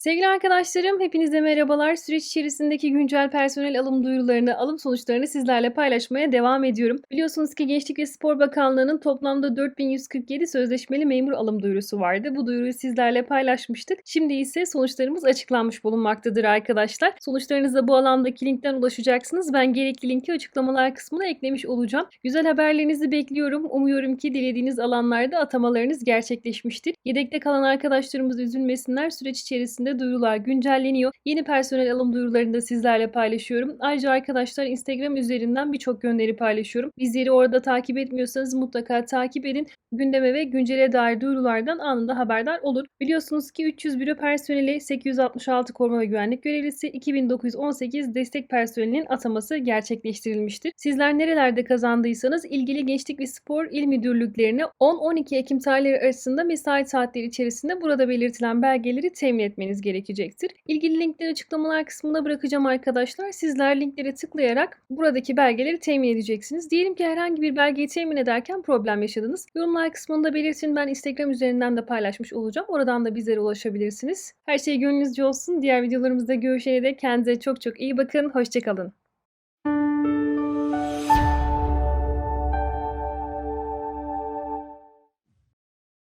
Sevgili arkadaşlarım, hepinize merhabalar. Süreç içerisindeki güncel personel alım duyurularını, alım sonuçlarını sizlerle paylaşmaya devam ediyorum. Biliyorsunuz ki Gençlik ve Spor Bakanlığı'nın toplamda 4147 sözleşmeli memur alım duyurusu vardı. Bu duyuruyu sizlerle paylaşmıştık. Şimdi ise sonuçlarımız açıklanmış bulunmaktadır arkadaşlar. Sonuçlarınıza bu alandaki linkten ulaşacaksınız. Ben gerekli linki açıklamalar kısmına eklemiş olacağım. Güzel haberlerinizi bekliyorum. Umuyorum ki dilediğiniz alanlarda atamalarınız gerçekleşmiştir. Yedekte kalan arkadaşlarımız üzülmesinler. Süreç içerisinde duyurular güncelleniyor. Yeni personel alım duyurularını da sizlerle paylaşıyorum. Ayrıca arkadaşlar Instagram üzerinden birçok gönderi paylaşıyorum. Bizleri orada takip etmiyorsanız mutlaka takip edin. Gündeme ve güncele dair duyurulardan anında haberdar olur. Biliyorsunuz ki 300 büro personeli, 866 koruma ve güvenlik görevlisi, 2918 destek personelinin ataması gerçekleştirilmiştir. Sizler nerelerde kazandıysanız ilgili Gençlik ve Spor İl Müdürlüklerine 10-12 Ekim tarihleri arasında mesai saatleri içerisinde burada belirtilen belgeleri temin etmeniz gerekecektir. İlgili linkleri açıklamalar kısmında bırakacağım arkadaşlar. Sizler linklere tıklayarak buradaki belgeleri temin edeceksiniz. Diyelim ki herhangi bir belgeyi temin ederken problem yaşadınız. Yorumlar kısmında belirtin. Ben Instagram üzerinden de paylaşmış olacağım. Oradan da bizlere ulaşabilirsiniz. Her şey gönlünüzce olsun. Diğer videolarımızda görüşene dek kendinize çok çok iyi bakın. Hoşçakalın.